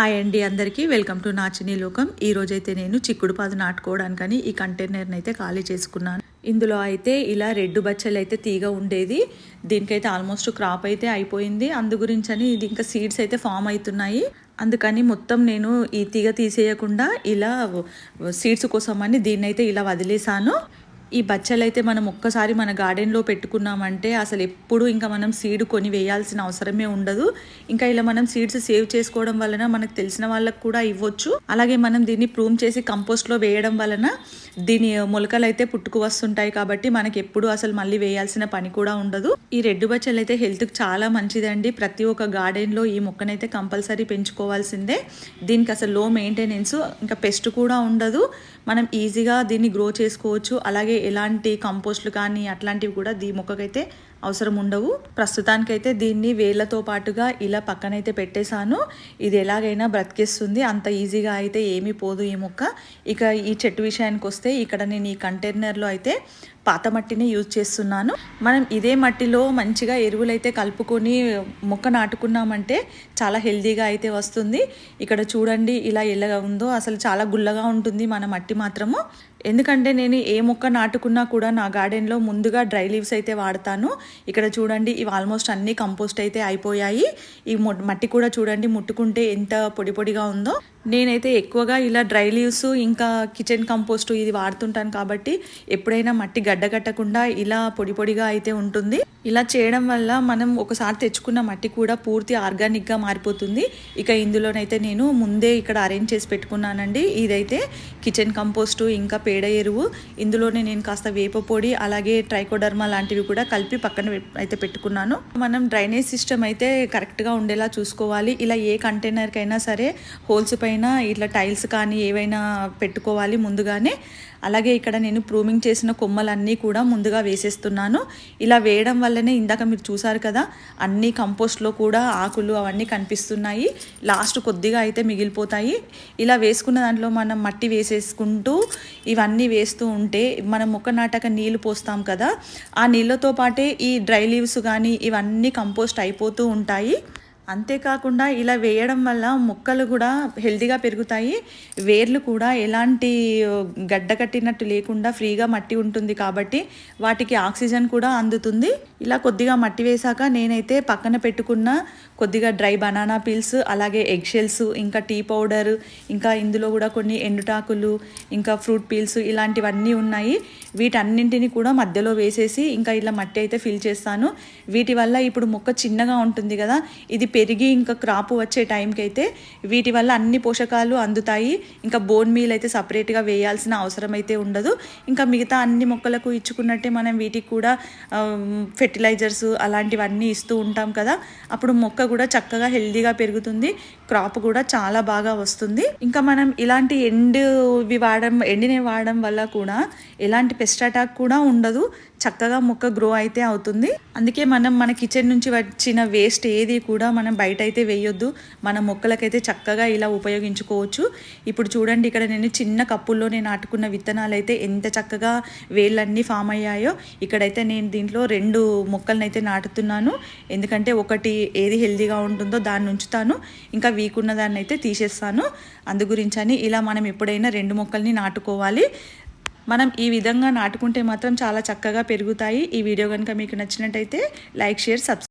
Hi అండి అందరికీ. Welcome to నాచిని లోకం. ఈరోజైతే నేను చిక్కుడు పాదు నాటుకోవడానికని ఈ కంటైనర్ని అయితే ఖాళీ చేసుకున్నాను. ఇందులో అయితే ఇలా రెడ్డు బచ్చలు అయితే తీగ ఉండేది. దీనికైతే ఆల్మోస్ట్ క్రాప్ అయితే అయిపోయింది. అందు గురించి అని ఇది ఇంకా సీడ్స్ అయితే ఫామ్ అవుతున్నాయి. అందుకని మొత్తం నేను ఈ తీగ తీసేయకుండా ఇలా సీడ్స్ కోసం అని ఇలా వదిలేసాను ఈ బచ్చలు అయితే మనం ఒక్కసారి మన గార్డెన్లో పెట్టుకున్నామంటే అసలు ఎప్పుడు ఇంకా మనం సీడ్ కొని వేయాల్సిన అవసరమే ఉండదు. ఇంకా ఇలా మనం సీడ్స్ సేవ్ చేసుకోవడం వలన మనకు తెలిసిన వాళ్ళకు కూడా ఇవ్వచ్చు. అలాగే మనం దీన్ని ప్రూమ్ చేసి కంపోస్ట్లో వేయడం వలన దీని మొలకలు అయితే పుట్టుకు వస్తుంటాయి కాబట్టి మనకి ఎప్పుడు అసలు మళ్ళీ వేయాల్సిన పని కూడా ఉండదు. ఈ రెడ్డు బచ్చలు అయితే హెల్త్కి చాలా మంచిదండి. ప్రతి ఒక్క గార్డెన్లో ఈ మొక్కనైతే కంపల్సరీ పెంచుకోవాల్సిందే. దీనికి అసలు లో మెయింటెనెన్స్ ఇంకా పెస్ట్ కూడా ఉండదు. మనం ఈజీగా దీన్ని గ్రో చేసుకోవచ్చు. అలాగే ఎలాంటి కంపోస్ట్లు కానీ అట్లాంటివి కూడా దీ మొక్కకైతే అవసరం ఉండవు. ప్రస్తుతానికైతే దీన్ని వేళ్ళతో పాటుగా ఇలా పక్కనైతే పెట్టేశాను. ఇది ఎలాగైనా బ్రతికిస్తుంది. అంత ఈజీగా అయితే ఏమీ పోదు ఈ మొక్క. ఇక ఈ చెట్టు విషయానికి వస్తే ఇక్కడ నేను ఈ కంటైనర్లో అయితే పాత మట్టిని యూజ్ చేస్తున్నాను. మనం ఇదే మట్టిలో మంచిగా ఎరువులు అయితే కలుపుకొని మొక్క నాటుకున్నామంటే చాలా హెల్దీగా అయితే వస్తుంది. ఇక్కడ చూడండి ఇలా ఎల్లగా ఉందో. అసలు చాలా గుల్లగా ఉంటుంది మన మట్టి మాత్రము. ఎందుకంటే నేను ఏ మొక్క నాటుకున్నా కూడా నా గార్డెన్లో ముందుగా డ్రై లీవ్స్ అయితే వాడతాను. ఇక్కడ చూడండి ఇవి ఆల్మోస్ట్ అన్నీ కంపోస్ట్ అయితే అయిపోయాయి. ఈ మట్టి కూడా చూడండి ముట్టుకుంటే ఎంత పొడి పొడిగా ఉందో. నేనైతే ఎక్కువగా ఇలా డ్రై లీవ్స్ ఇంకా కిచెన్ కంపోస్ట్ ఇది వాడుతుంటాను కాబట్టి ఎప్పుడైనా మట్టి గడ్డగట్టకుండా ఇలా పొడి పొడిగా అయితే ఉంటుంది. ఇలా చేయడం వల్ల మనం ఒకసారి తెచ్చుకున్న మట్టి కూడా పూర్తి ఆర్గానిక్గా మారిపోతుంది. ఇక ఇందులోనైతే నేను ముందే ఇక్కడ అరేంజ్ చేసి పెట్టుకున్నానండి. ఇదైతే కిచెన్ కంపోస్టు ఇంకా పేడ ఎరువు ఇందులోనే నేను కాస్త వేప పొడి అలాగే ట్రైకోడర్మా లాంటివి కూడా కలిపి పక్కన అయితే పెట్టుకున్నాను. మనం డ్రైనేజ్ సిస్టమ్ అయితే కరెక్ట్గా ఉండేలా చూసుకోవాలి. ఇలా ఏ కంటైనర్కైనా సరే హోల్స్ పైన ఇట్లా టైల్స్ కానీ ఏవైనా పెట్టుకోవాలి ముందుగానే. అలాగే ఇక్కడ నేను ప్రూమింగ్ చేసిన కొమ్మలన్నీ కూడా ముందుగా వేసేస్తున్నాను. ఇలా వేయడం వల్లనే ఇందాక మీరు చూసారు కదా అన్ని కంపోస్ట్లో కూడా ఆకులు అవన్నీ కనిపిస్తున్నాయి. లాస్ట్ కొద్దిగా అయితే మిగిలిపోతాయి. ఇలా వేసుకున్న దాంట్లో మనం మట్టి వేసేసుకుంటూ ఇవన్నీ వేస్తూ ఉంటే మనం మొక్క నాటక నీళ్ళు పోస్తాం కదా ఆ నీళ్ళతో పాటే ఈ డ్రై లీవ్స్ కానీ ఇవన్నీ కంపోస్ట్ అయిపోతూ ఉంటాయి. అంతేకాకుండా ఇలా వేయడం వల్ల మొక్కలు కూడా హెల్తీగా పెరుగుతాయి. వేర్లు కూడా ఎలాంటి గడ్డ కట్టినట్టు లేకుండా ఫ్రీగా మట్టి ఉంటుంది కాబట్టి వాటికి ఆక్సిజన్ కూడా అందుతుంది. ఇలా కొద్దిగా మట్టి వేశాక నేనైతే పక్కన పెట్టుకున్న కొద్దిగా డ్రై బనానా పీల్స్ అలాగే ఎగ్ షెల్స్ ఇంకా టీ పౌడర్ ఇంకా ఇందులో కూడా కొన్ని ఎండుటాకులు ఇంకా ఫ్రూట్ పీల్స్ ఇలాంటివన్నీ ఉన్నాయి. వీటన్నింటిని కూడా మధ్యలో వేసేసి ఇంకా ఇలా మట్టి అయితే ఫిల్ చేస్తాను. వీటి వల్ల ఇప్పుడు మొక్క చిన్నగా ఉంటుంది కదా ఇది పెరిగి ఇంకా క్రాప్ వచ్చే టైంకి అయితే వీటి వల్ల అన్ని పోషకాలు అందుతాయి. ఇంకా బోన్ మీల్ అయితే సపరేట్గా వేయాల్సిన అవసరం అయితే ఉండదు. ఇంకా మిగతా అన్ని మొక్కలకు ఇచ్చుకున్నట్టే మనం వీటికి కూడా ఫెర్టిలైజర్స్ అలాంటివన్నీ ఇస్తూ ఉంటాం కదా. అప్పుడు మొక్క కూడా చక్కగా హెల్దీగా పెరుగుతుంది. క్రాప్ కూడా చాలా బాగా వస్తుంది. ఇంకా మనం ఇలాంటి ఎండువి వాడడం ఎండిని వాడడం వల్ల కూడా ఎలాంటి పెస్ట్ అటాక్ కూడా ఉండదు. చక్కగా మొక్క గ్రో అయితే అవుతుంది. అందుకే మనం మన కిచెన్ నుంచి వచ్చిన వేస్ట్ ఏది కూడా మనం బయట అయితే వేయొద్దు. మన మొక్కలకైతే చక్కగా ఇలా ఉపయోగించుకోవచ్చు. ఇప్పుడు చూడండి ఇక్కడ నేను చిన్న కప్పుల్లోనే నాటుకున్న విత్తనాలు అయితే ఎంత చక్కగా వేళ్ళన్నీ ఫామ్ అయ్యాయో. ఇక్కడైతే నేను దీంట్లో రెండు మొక్కలను అయితే నాటుతున్నాను. ఎందుకంటే ఒకటి ఏది హెల్దీగా ఉంటుందో దాన్ని ఉంచుతాను. ఇంకా వీక్ ఉన్న దాన్ని అయితే తీసేస్తాను. అందు గురించని ఇలా మనం ఎప్పుడైనా రెండు మొక్కల్ని నాటుకోవాలి. మనం ఈ విధంగా నాటుకుంటే మాత్రం చాలా చక్కగా పెరుగుతాయి. ఈ వీడియో కనుక మీకు నచ్చినట్టయితే లైక్ షేర్ సబ్స్క్రైబ్